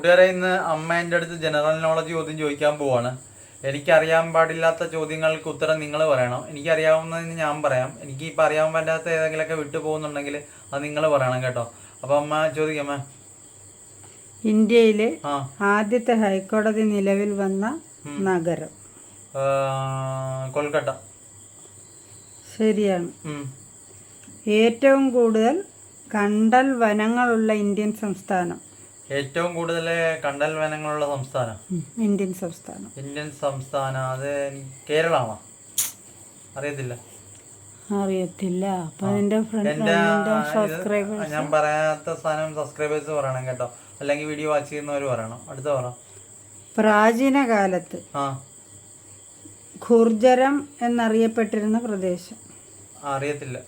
കൂട്ടുകാരെ ഇന്ന് അമ്മ എന്റെ അടുത്ത് ജനറൽ നോളജ് ചോദ്യം ചോദിക്കാൻ പോവാണ്. എനിക്കറിയാൻ പാടില്ലാത്ത ചോദ്യങ്ങൾക്ക് ഉത്തരം നിങ്ങൾ പറയണം. എനിക്കറിയാവുന്നതിന് ഞാൻ പറയാം. എനിക്ക് ഇപ്പം അറിയാൻ പറ്റാത്ത ഏതെങ്കിലുമൊക്കെ വിട്ടു പോകുന്നുണ്ടെങ്കിൽ അത് നിങ്ങൾ പറയണം കേട്ടോ. അപ്പം അമ്മ ചോദിക്കാം ഇന്ത്യയിലെ ആ. ആദ്യത്തെ ഹൈക്കോടതി നിലവിൽ വന്ന നഗരം. ആ, കൊൽക്കട്ട. ശരിയാണ്. ഉം. ഏറ്റവും കൂടുതൽ കണ്ടൽ വനങ്ങളുള്ള ഇന്ത്യൻ സംസ്ഥാനം. ഏറ്റവും കൂടുതൽ കണ്ടൽ വനങ്ങളുള്ള സംസ്ഥാനം? ഇന്ത്യൻ സംസ്ഥാനം. ഇന്ത്യൻ സംസ്ഥാനം അത് കേരളമാണോ അറിയത്തില്ല. അറിയത്തില്ല. അപ്പൊ സബ്സ്ക്രൈബർ ഞാൻ പറയാത്ത സാധനം സബ്സ്ക്രൈബേഴ്സ് പറയണം കേട്ടോ. അല്ലെങ്കിൽ വീഡിയോ വാച്ച് ചെയ്യുന്നവർ പറയണം. അടുത്ത പറ. പ്രാചീന കാലത്ത് ആ. ഖുർജരം എന്നറിയപ്പെട്ടിരുന്ന പ്രദേശം. അറിയത്തില്ല.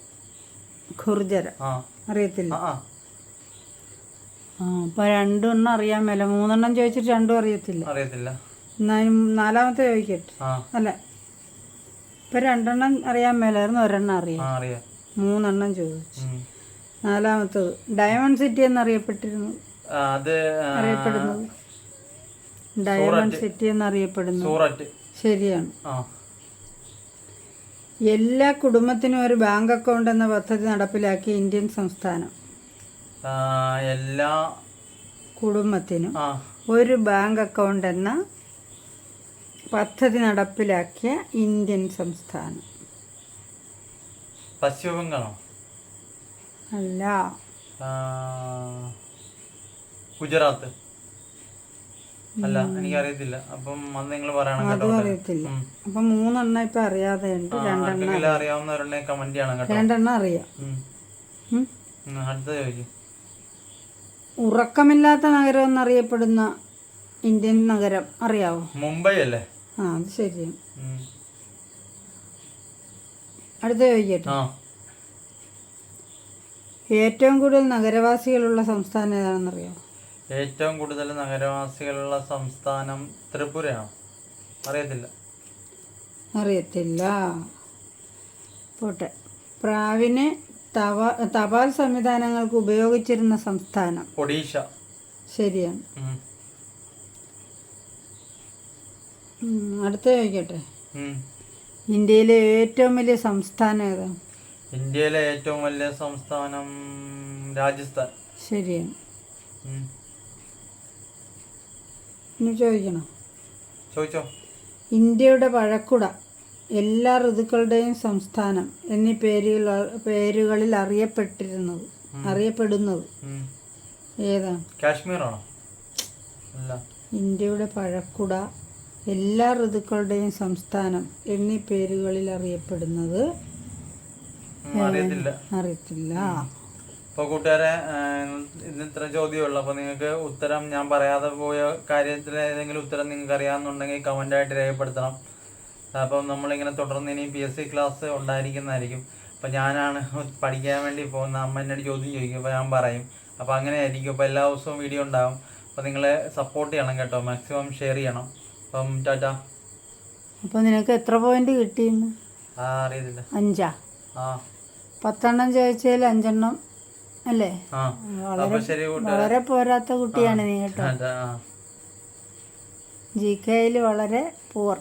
ഖുർജരം. ആ. അറിയത്തില്ല. അപ്പൊ രണ്ടെണ്ണം അറിയാൻ മേല. മൂന്നെണ്ണം ചോദിച്ചിട്ട് രണ്ടും അറിയത്തില്ല. അറിയത്തില്ല. നാലാമത്തെ ചോദിക്കട്ടെ? അല്ല. ഇപ്പൊ രണ്ടെണ്ണം അറിയാൻ മേലായിരുന്നു ഒരെണ്ണം അറിയാം. മൂന്നെണ്ണം ചോദിച്ചു. നാലാമത്തെ നാലാമത്തത്. ഡയമണ്ട് സിറ്റി എന്ന് അറിയപ്പെട്ടിരുന്നു. അറിയപ്പെടുന്നത്. ഡയമണ്ട് സിറ്റി എന്നറിയപ്പെടുന്നു അറിയപ്പെടുന്നു ശരിയാണ്. എല്ലാ കുടുംബത്തിനും ഒരു ബാങ്ക് അക്കൗണ്ട് എന്ന പദ്ധതി നടപ്പിലാക്കിയ ഇന്ത്യൻ സംസ്ഥാനം. എല്ലാ കുടുംബത്തിനും ഒരു ബാങ്ക് അക്കൗണ്ട് എന്ന പദ്ധതി നടപ്പിലാക്കിയ ഇന്ത്യൻ സംസ്ഥാനം. പശ്ചിമ ബംഗാളോ അല്ല ഗുജറാത്ത്. അല്ല എനിക്ക് അറിയത്തില്ല അപ്പം അന്ന് നിങ്ങൾ പറയണം കേട്ടോ അറിയത്തില്ല. അപ്പൊ മൂന്നെണ്ണം ഇപ്പൊ അറിയാതെ ഉണ്ട്. രണ്ടെണ്ണം അറിയാവുന്നവരുണ്ടെ കമന്റ് ചെയ്യണം കേട്ടോ. രണ്ടെണ്ണം അറിയാം. അടുത്ത ചോദിക്കും. ഉറക്കമില്ലാത്ത നഗരം എന്നറിയപ്പെടുന്ന ഇന്ത്യൻ നഗരം അറിയാവോ? മുംബൈ അല്ലേ? ആ അത് ശരി. അടുത്ത ചോദിക്കട്ടെ. ഏറ്റവും കൂടുതൽ നഗരവാസികളുള്ള സംസ്ഥാനം ഏതാണെന്നറിയാവോ ഏറ്റവും കൂടുതൽ നഗരവാസികളുള്ള സംസ്ഥാനം ത്രിപുരയാണ്? അറിയത്തില്ല. അറിയത്തില്ല. പോട്ടെ. പ്രാവിനെ തപാൽ സംവിധാനങ്ങൾക്ക് ഉപയോഗിച്ചിരുന്ന സംസ്ഥാനം. ഒഡീഷ. ശരിയാണ്. അടുത്ത ചോദിക്കട്ടെ? ഇന്ത്യയിലെ ഏറ്റവും വലിയ സംസ്ഥാനം ഏതാ? ഇന്ത്യയിലെ ഏറ്റവും വലിയ സംസ്ഥാനം രാജസ്ഥാൻ. ശരിയാണ്. ചോദിക്കണോ? ചോദിച്ചോ. ഇന്ത്യയുടെ പഴക്കുട. എല്ലാ ഋതുക്കളുടെയും സംസ്ഥാനം എന്നീ പേരുകൾ പേരുകളിൽ അറിയപ്പെട്ടിരുന്നത് അറിയപ്പെടുന്നത്. ഏതാണ് ഏതാ? കാശ്മീറാണോ ഇന്ത്യയുടെ പഴക്കുട എല്ലാ ഋതുക്കളുടെയും സംസ്ഥാനം എന്നീ പേരുകളിൽ അറിയപ്പെടുന്നത്. അറിയത്തില്ല. ഇപ്പൊ അപ്പോൾ കൂട്ടുകാരെ ഇന്ന് ഇത്ര ചോദ്യമുള്ളൂ അപ്പോൾ നിങ്ങൾക്ക് ഉത്തരം ഞാൻ പറയാതെ പോയ കാര്യത്തിൽ ഏതെങ്കിലും ഉത്തരം നിങ്ങൾക്ക് അറിയാമെന്നുണ്ടെങ്കിൽ കമന്റായിട്ട് രേഖപ്പെടുത്തണം. അപ്പം നമ്മളിങ്ങനെ തുടർന്ന് ഇനി പി എസ് സി ക്ലാസ് ഉണ്ടായിരിക്കുന്നതായിരിക്കും. അപ്പം ഞാനാണ് പഠിക്കാൻ വേണ്ടി പോകുന്ന അമ്മ എന്നോട് ചോദ്യം ചോദിക്കും. അപ്പോൾ ഞാൻ പറയും. അപ്പോൾ അങ്ങനെ ആയിരിക്കും അപ്പോൾ എല്ലാ ദിവസവും വീഡിയോ ഉണ്ടാവും. അപ്പോൾ നിങ്ങൾ സപ്പോർട്ട് ചെയ്യണം കേട്ടോ. മാക്സിമം ഷെയർ ചെയ്യണം. അപ്പം ടാറ്റ. അപ്പോൾ നിനക്ക് എത്ര പോയിന്റ് കിട്ടിയെന്ന്? ആ അറിയത്തില്ല. അഞ്ചാ? ആ. പത്തെണ്ണം ചോദിച്ചതിൽ അഞ്ചെണ്ണം അല്ലേ? കൂട്ടുകാരെ. വളരെ പോരാത്ത കുട്ടിയാണ് നീ കേട്ടോ. ജി കെയിൽ വളരെ പൂർ